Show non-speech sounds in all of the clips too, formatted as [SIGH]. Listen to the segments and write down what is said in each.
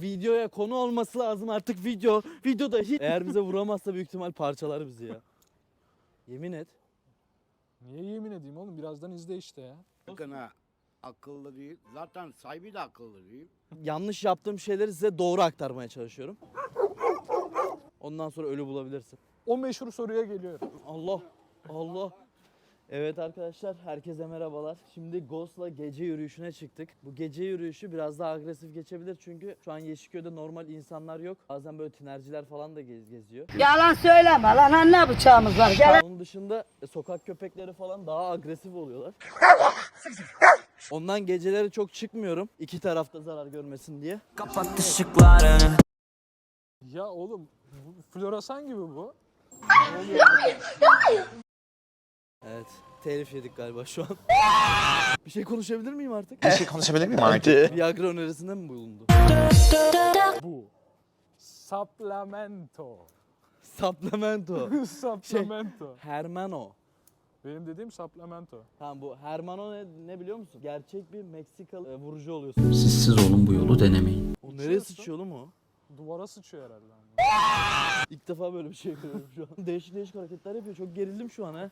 Videoya konu olması lazım artık video. Videoda hiç... Eğer bize vuramazsa büyük ihtimal parçalar bizi ya. Yemin et. Niye yemin edeyim oğlum? Birazdan izle işte ya. Sakın ha. Akıllı değil. Zaten sahibi de akıllı değil. Yanlış yaptığım şeyleri size doğru aktarmaya çalışıyorum. Ondan sonra ölü bulabilirsin. O meşhur soruya geliyorum. Allah. Allah. Evet arkadaşlar herkese merhabalar. Şimdi Ghost'la gece yürüyüşüne çıktık. Bu gece yürüyüşü biraz daha agresif geçebilir çünkü şu an Yeşilköy'de normal insanlar yok. Bazen böyle tinerciler falan da gez geziyor. Yalan söyleme lan anne bıçağımız var. Gel. Onun dışında e, sokak köpekleri falan daha agresif oluyorlar. Ondan geceleri çok çıkmıyorum. İki tarafta zarar görmesin diye. Kapat ışıklarını Ya oğlum bu floresan gibi bu. Telif yedik galiba şu an. [LAUGHS] Bir şey konuşabilir miyim artık? Bir şey konuşabilir miyim artık? Viagra önerisinde mi bulundu? Bu. Supplemento. Supplemento. [LAUGHS] supplemento. Hermano. Benim dediğim supplemento. Tamam bu Hermano ne, ne biliyor musun? Gerçek bir Meksikalı e, vurucu oluyorsun. Sizsiz olun bu yolu denemeyin. O nereye Uçuyorsun. sıçıyor oğlum o? Duvara sıçıyor herhalde. İlk defa böyle bir şey görüyorum şu an. [LAUGHS] değişik değişik hareketler yapıyor. Çok gerildim şu an ha.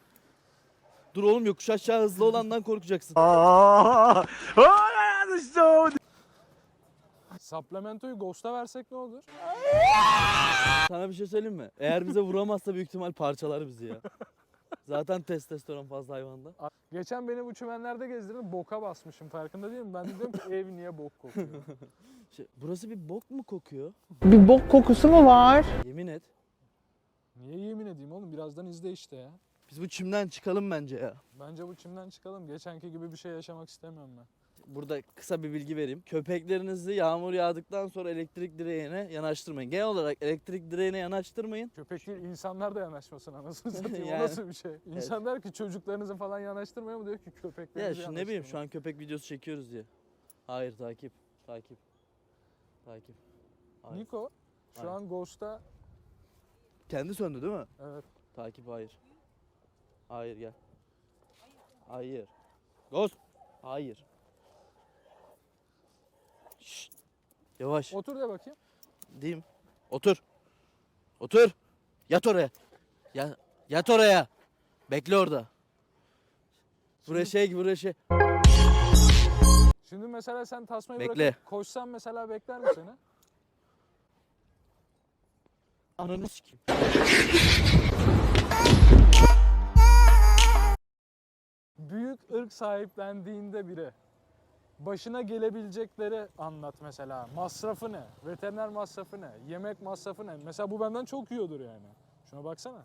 Dur oğlum yokuş aşağı hızlı olandan korkacaksın. Supplemento'yu Ghost'a versek ne olur? Sana bir şey söyleyeyim mi? Eğer bize vuramazsa büyük ihtimal parçalar bizi ya. Zaten testosteron fazla hayvanda. Geçen beni bu çimenlerde gezdirdi boka basmışım farkında değil mi? Ben de diyorum ki ev niye bok kokuyor? [LAUGHS] Şey, burası bir bok mu kokuyor? Bir bok kokusu mu var? Yemin et. Niye yemin edeyim oğlum? Birazdan izle işte ya. Biz bu çimden çıkalım bence ya. Bence bu çimden çıkalım. Geçenki gibi bir şey yaşamak istemiyorum ben. Burada kısa bir bilgi vereyim. Köpeklerinizi yağmur yağdıktan sonra elektrik direğine yanaştırmayın. Genel olarak elektrik direğine yanaştırmayın. Köpek değil insanlar da yanaşmasın anasını [LAUGHS] satayım. Yani. O nasıl bir şey? İnsan der ki çocuklarınızı falan yanaştırmıyor mu diyor ki Ya köpeklerinizi şu ne bileyim şu an köpek videosu çekiyoruz diye. Hayır takip. Takip. Takip. Hayır. Niko şu Hayır. an Ghost'ta Kendi söndü değil mi? evet Takip hayır. Hayır gel. Hayır. Ghost. Hayır. Şşt. Yavaş. otur de bakayım. Diyeyim. Otur. Otur. Yat oraya. Ya, yat oraya. Bekle orada. Buraya şey gibi buraya şey. Şimdi mesela sen tasmayı Bekle. bırakıp koşsan mesela bekler mi seni? Ananı sikeyim. Büyük ırk sahiplendiğinde biri başına gelebilecekleri anlat mesela. Masrafı ne? Veteriner masrafı ne? Yemek masrafı ne? Mesela bu benden çok yiyordur yani. Şuna baksana.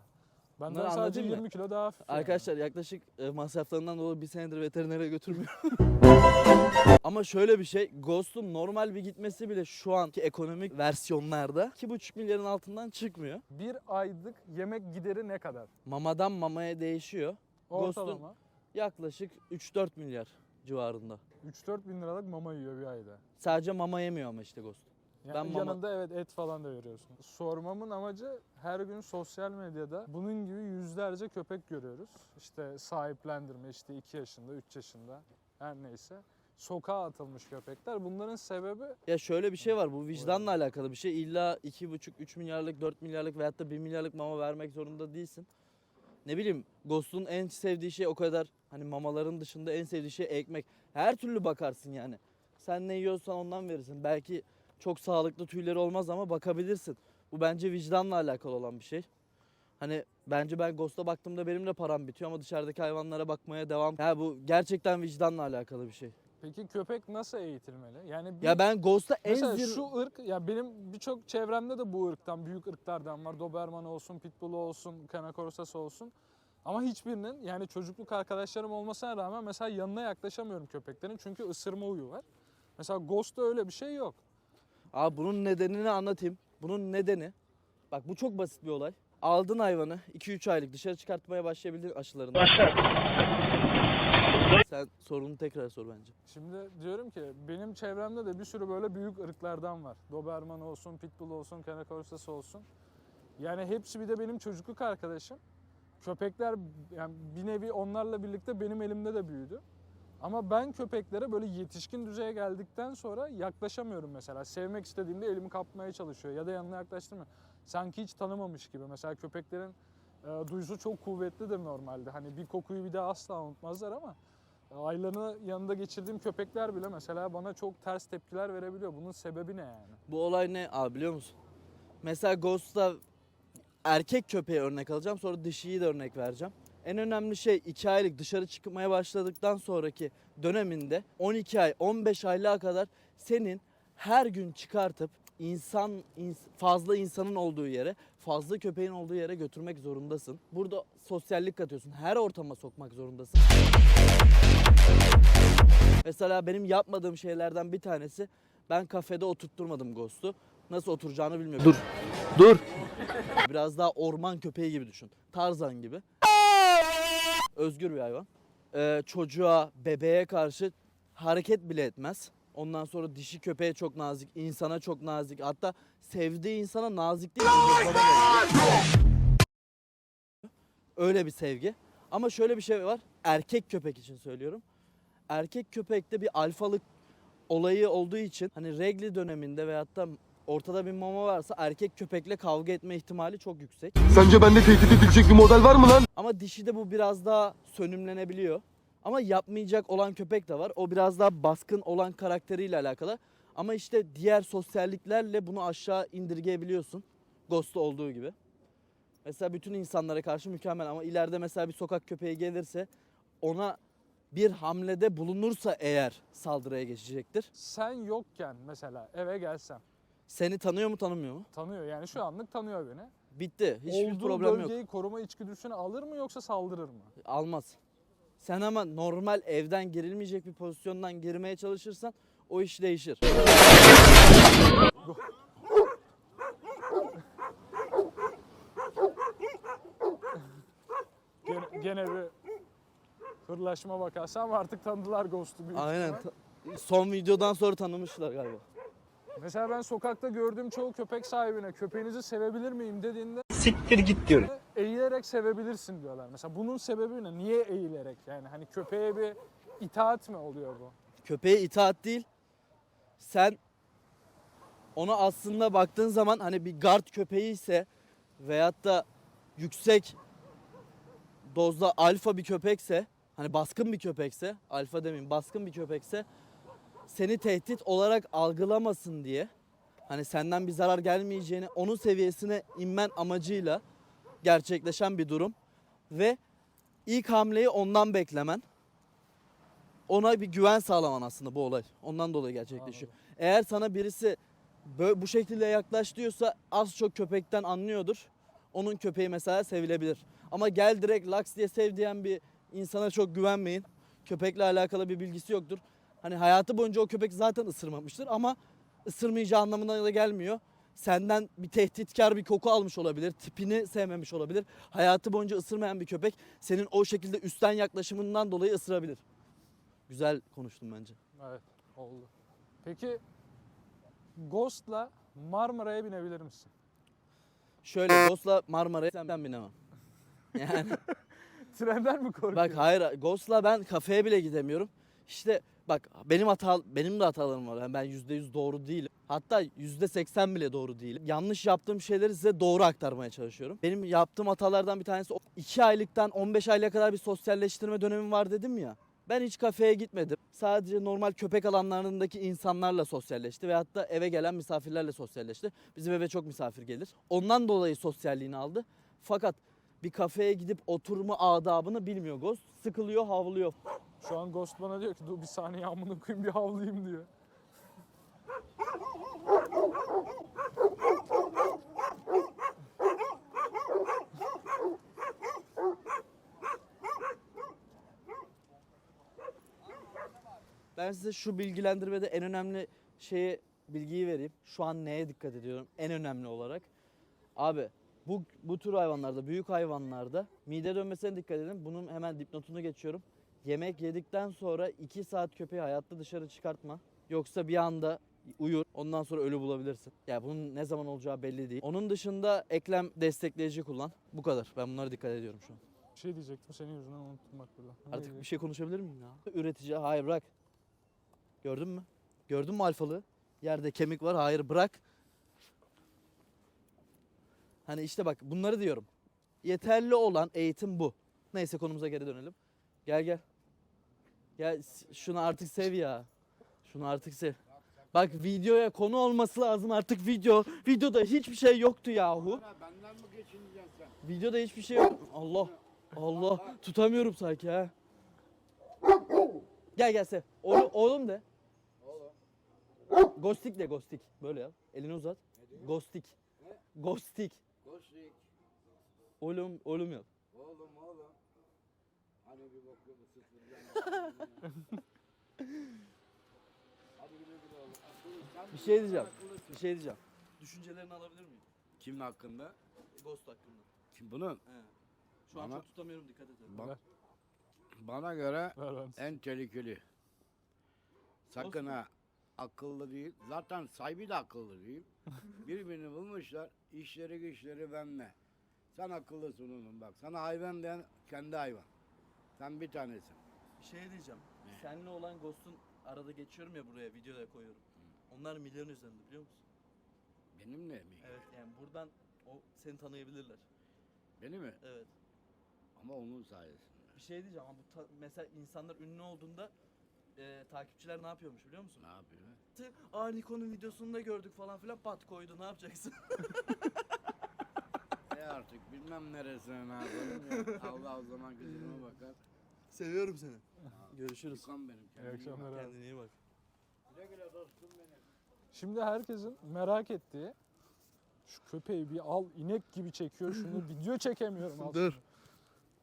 Benden Bunları sadece anladın mı? 20 kilo daha hafif. Arkadaşlar yaklaşık e, masraflarından dolayı bir senedir veterinere götürmüyor. [LAUGHS] Ama şöyle bir şey, Ghost'un normal bir gitmesi bile şu anki ekonomik versiyonlarda 2,5 milyarın altından çıkmıyor. Bir aylık yemek gideri ne kadar? Mamadan mamaya değişiyor. Ghost'un- Ortalama. Yaklaşık 3-4 milyar civarında. 3-4 bin liralık mama yiyor bir ayda. Sadece mama yemiyor ama işte Ghost. Yani Ben mama- yanında evet et falan da veriyorsun. Sormamın amacı her gün sosyal medyada bunun gibi yüzlerce köpek görüyoruz. İşte sahiplendirme işte 2 yaşında, 3 yaşında her neyse. Sokağa atılmış köpekler. Bunların sebebi Ya şöyle bir şey var bu vicdanla alakalı bir şey. İlla 2,5-3 milyarlık, 4 milyarlık veyahut da 1 milyarlık mama vermek zorunda değilsin. Ne bileyim Ghost'un en sevdiği şey o kadar hani mamaların dışında en sevdiği şey ekmek. Her türlü bakarsın yani. Sen ne yiyorsan ondan verirsin. Belki çok sağlıklı tüyleri olmaz ama bakabilirsin. Bu bence vicdanla alakalı olan bir şey. Hani bence ben Ghost'a baktığımda benim de param bitiyor ama dışarıdaki hayvanlara bakmaya devam. Ya bu gerçekten vicdanla alakalı bir şey. Peki köpek nasıl eğitilmeli? Yani bir- Ya ben Ghost'a en Mesela zir- şu ırk ya benim birçok çevremde de bu ırktan büyük ırklardan var. Doberman olsun, Pitbull olsun, Kana Korsası olsun. Ama hiçbirinin yani çocukluk arkadaşlarım olmasına rağmen mesela yanına yaklaşamıyorum köpeklerin çünkü ısırma huyu var. Mesela Ghost'ta öyle bir şey yok. Abi bunun nedenini anlatayım. Bunun nedeni bak bu çok basit bir olay. Aldın hayvanı 2-3 aylık dışarı çıkartmaya başlayabildin aşılarını. Sen sorunu tekrar sor bence. Şimdi diyorum ki benim çevremde de bir sürü böyle büyük ırklardan var. Doberman olsun, Pitbull olsun, Korsası olsun. Yani hepsi bir de benim çocukluk arkadaşım. Köpekler yani bir nevi onlarla birlikte benim elimde de büyüdü. Ama ben köpeklere böyle yetişkin düzeye geldikten sonra yaklaşamıyorum mesela. Sevmek istediğimde elimi kapmaya çalışıyor ya da yanına yaklaştırmıyor. Sanki hiç tanımamış gibi. Mesela köpeklerin e, duyusu çok kuvvetlidir normalde. Hani bir kokuyu bir daha asla unutmazlar ama aylarını yanında geçirdiğim köpekler bile mesela bana çok ters tepkiler verebiliyor. Bunun sebebi ne yani? Bu olay ne abi biliyor musun? Mesela Ghost'ta erkek köpeği örnek alacağım sonra dişiyi de örnek vereceğim. En önemli şey 2 aylık dışarı çıkmaya başladıktan sonraki döneminde 12 ay 15 aylığa kadar senin her gün çıkartıp insan ins- fazla insanın olduğu yere fazla köpeğin olduğu yere götürmek zorundasın. Burada sosyallik katıyorsun. Her ortama sokmak zorundasın. Mesela benim yapmadığım şeylerden bir tanesi ben kafede oturtturmadım Ghost'u. Nasıl oturacağını bilmiyorum. Dur. Dur. Biraz daha orman köpeği gibi düşün. Tarzan gibi. Özgür bir hayvan. Ee, çocuğa, bebeğe karşı hareket bile etmez. Ondan sonra dişi köpeğe çok nazik, insana çok nazik. Hatta sevdiği insana nazik değil. Öyle bir sevgi. Ama şöyle bir şey var. Erkek köpek için söylüyorum. Erkek köpekte bir alfalık olayı olduğu için hani regli döneminde veyahut da ortada bir mama varsa erkek köpekle kavga etme ihtimali çok yüksek. Sence bende tehdit edilecek bir model var mı lan? Ama dişide bu biraz daha sönümlenebiliyor. Ama yapmayacak olan köpek de var. O biraz daha baskın olan karakteriyle alakalı. Ama işte diğer sosyalliklerle bunu aşağı indirgeyebiliyorsun. Ghost'ta olduğu gibi. Mesela bütün insanlara karşı mükemmel ama ileride mesela bir sokak köpeği gelirse ona bir hamlede bulunursa eğer saldırıya geçecektir. Sen yokken mesela eve gelsem Seni tanıyor mu tanımıyor mu? tanıyor yani şu anlık tanıyor beni. Bitti. Hiçbir Olduğu problem yok. bölgeyi koruma içgüdüsünü alır mı yoksa saldırır mı? Almaz. Sen ama normal evden girilmeyecek bir pozisyondan girmeye çalışırsan o iş değişir. Hırlaşma vakası ama artık tanıdılar Ghost'u büyük Aynen. ihtimal. Ta- Son videodan sonra tanımışlar galiba. Mesela ben sokakta gördüğüm çoğu köpek sahibine köpeğinizi sevebilir miyim dediğinde Siktir git diyorum. eğilerek sevebilirsin diyorlar. Mesela bunun sebebi ne? Niye eğilerek? Yani hani köpeğe bir itaat mi oluyor bu? Köpeğe itaat değil. Sen ona aslında baktığın zaman hani bir guard köpeği ise veyahut da yüksek dozda alfa bir köpekse hani baskın bir köpekse alfa demeyeyim baskın bir köpekse seni tehdit olarak algılamasın diye hani senden bir zarar gelmeyeceğini onun seviyesine inmen amacıyla gerçekleşen bir durum ve ilk hamleyi ondan beklemen ona bir güven sağlaman aslında bu olay. Ondan dolayı gerçekleşiyor. Eğer sana birisi böyle bu şekilde yaklaş diyorsa az çok köpekten anlıyordur. Onun köpeği mesela sevilebilir. Ama gel direkt laks diye sev diyen bir insana çok güvenmeyin. Köpekle alakalı bir bilgisi yoktur. Hani hayatı boyunca o köpek zaten ısırmamıştır ama ısırmayacağı anlamına da gelmiyor. Senden bir tehditkar bir koku almış olabilir. Tipini sevmemiş olabilir. Hayatı boyunca ısırmayan bir köpek senin o şekilde üstten yaklaşımından dolayı ısırabilir. Güzel konuştum bence. Evet oldu. Peki Ghost'la Marmara'ya binebilir misin? Şöyle Ghost'la Marmara'ya ben binemem. Yani [LAUGHS] Trenden mi korkuyorsun? bak hayır Ghost'la ben kafeye bile gidemiyorum. İşte bak benim hata benim de hatalarım var. Yani ben %100 doğru değilim. Hatta %80 bile doğru değilim. Yanlış yaptığım şeyleri size doğru aktarmaya çalışıyorum. Benim yaptığım hatalardan bir tanesi 2 aylıktan 15 aylığa kadar bir sosyalleştirme dönemim var dedim ya. Ben hiç kafeye gitmedim. Sadece normal köpek alanlarındaki insanlarla sosyalleşti ve hatta eve gelen misafirlerle sosyalleşti. Bizim eve çok misafir gelir. Ondan dolayı sosyalliğini aldı. Fakat bir kafeye gidip oturma adabını bilmiyor Ghost. Sıkılıyor, havlıyor. Şu an Ghost bana diyor ki dur bir saniye amına koyayım bir havlayayım diyor. Ben size şu bilgilendirmede en önemli şeyi bilgiyi vereyim. Şu an neye dikkat ediyorum en önemli olarak. Abi bu bu tür hayvanlarda, büyük hayvanlarda mide dönmesine dikkat edin. Bunun hemen dipnotunu geçiyorum. Yemek yedikten sonra 2 saat köpeği hayatta dışarı çıkartma. Yoksa bir anda uyur. Ondan sonra ölü bulabilirsin. Yani bunun ne zaman olacağı belli değil. Onun dışında eklem destekleyici kullan. Bu kadar. Ben bunlara dikkat ediyorum şu an. şey diyecektim senin yüzünden unuttum bak burada. Ne Artık bir diyecektim? şey konuşabilir miyim ya? Üretici hayır bırak. Gördün mü? Gördün mü alfalığı? Yerde kemik var hayır bırak. Hani işte bak bunları diyorum. Yeterli olan eğitim bu. Neyse konumuza geri dönelim. Gel gel. Gel şunu artık sev ya. Şunu artık sev. Bak videoya konu olması lazım artık video. Videoda hiçbir şey yoktu yahu. Benden mi geçineceksin sen? Videoda hiçbir şey yok. Allah. Allah. Tutamıyorum sanki ha. Gel gel sev. Oğlum, oğlum de. Ghostik de ghostik. Böyle yap. Elini uzat. Ghostik. Ghostik. Koşrik. Oğlum oğlum yap. Oğlum oğlum. Hani bir bakıyor bu sıfırdan. [LAUGHS] Hadi güle güle oğlum. Akıllı, sen Bir şey diyeceğim. akıllısın. Bir şey diyeceğim. Düşüncelerini alabilir miyim? Kimin hakkında? Ghost hakkında. Kim bunun? He. Şu an Bana- çok tutamıyorum dikkat et. Ba- bana göre Ver ben. en tehlikeli. Sakın ha. Akıllı değil. Zaten sahibi de akıllı değil. [LAUGHS] Birbirini bulmuşlar. İşleri güçleri benle. Sen akıllısın onun bak. Sana hayvan diyen kendi hayvan. Sen bir tanesin. Bir şey diyeceğim. Ne? Seninle olan Ghost'un arada geçiyorum ya buraya videoda koyuyorum. Onlar milyon üzerinde biliyor musun? Benimle mi? Evet yani buradan o seni tanıyabilirler. Beni mi? Evet. Ama onun sayesinde. Bir şey diyeceğim ama bu ta- mesela insanlar ünlü olduğunda e, takipçiler ne yapıyormuş biliyor musun? Ne yapıyor? Aa Nikon'un videosunda gördük falan filan pat koydu ne yapacaksın? [LAUGHS] E artık bilmem neresine ne yapalım ya. Allah o zaman gözüme bakar. Seviyorum seni. Görüşürüz. Yıkan benim. İyi kendine iyi bak. akşamlar abi. Kendine iyi bak. Güle güle dostum benim. Şimdi herkesin merak ettiği şu köpeği bir al inek gibi çekiyor şunu [LAUGHS] video çekemiyorum aslında. Dur.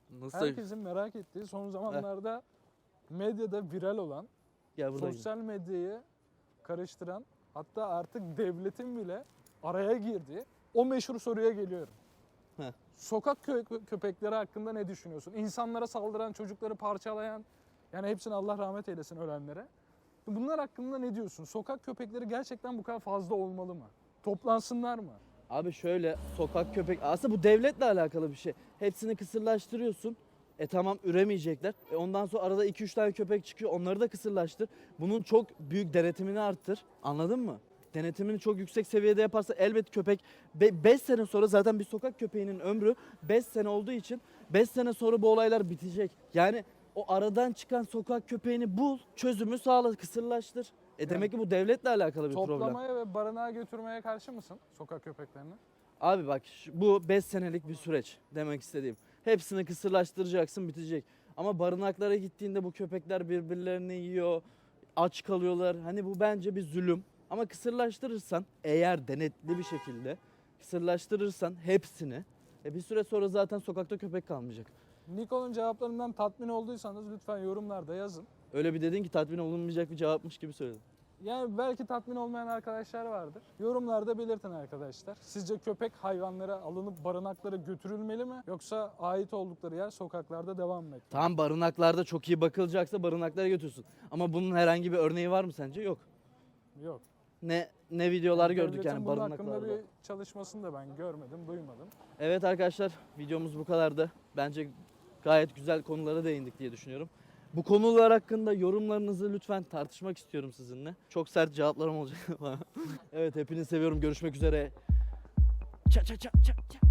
Nasıl? Herkesin merak ettiği son zamanlarda medyada viral olan, Gel buradan. sosyal medyayı karıştıran hatta artık devletin bile araya girdiği o meşhur soruya geliyorum. Heh. Sokak kö- köpekleri hakkında ne düşünüyorsun? İnsanlara saldıran, çocukları parçalayan, yani hepsine Allah rahmet eylesin ölenlere. Bunlar hakkında ne diyorsun? Sokak köpekleri gerçekten bu kadar fazla olmalı mı? Toplansınlar mı? Abi şöyle sokak köpek aslında bu devletle alakalı bir şey. Hepsini kısırlaştırıyorsun. E tamam üremeyecekler. E ondan sonra arada 2-3 tane köpek çıkıyor. Onları da kısırlaştır. Bunun çok büyük denetimini arttır. Anladın mı? Denetimini çok yüksek seviyede yaparsa elbet köpek 5 sene sonra zaten bir sokak köpeğinin ömrü 5 sene olduğu için 5 sene sonra bu olaylar bitecek. Yani o aradan çıkan sokak köpeğini bul, çözümü sağla, kısırlaştır. E demek ki bu devletle alakalı bir problem. Toplamaya ve barınağa götürmeye karşı mısın sokak köpeklerini? Abi bak bu 5 senelik bir süreç demek istediğim. Hepsini kısırlaştıracaksın bitecek. Ama barınaklara gittiğinde bu köpekler birbirlerini yiyor, aç kalıyorlar. Hani bu bence bir zulüm. Ama kısırlaştırırsan eğer denetli bir şekilde kısırlaştırırsan hepsini e bir süre sonra zaten sokakta köpek kalmayacak. Nikon'un cevaplarından tatmin olduysanız lütfen yorumlarda yazın. Öyle bir dedin ki tatmin olunmayacak bir cevapmış gibi söyledin. Yani belki tatmin olmayan arkadaşlar vardır. Yorumlarda belirtin arkadaşlar. Sizce köpek hayvanlara alınıp barınaklara götürülmeli mi? Yoksa ait oldukları yer sokaklarda devam mı etmeli? Tamam barınaklarda çok iyi bakılacaksa barınaklara götürsün. Ama bunun herhangi bir örneği var mı sence? Yok. Yok. Ne ne videolar gördük Devletin yani bunun hakkında barınaklarda. bir çalışmasını da ben görmedim, duymadım. Evet arkadaşlar videomuz bu kadardı. Bence gayet güzel konulara değindik diye düşünüyorum. Bu konular hakkında yorumlarınızı lütfen tartışmak istiyorum sizinle. Çok sert cevaplarım olacak ama. [LAUGHS] evet hepinizi seviyorum. Görüşmek üzere. Ça ça ça ça ça.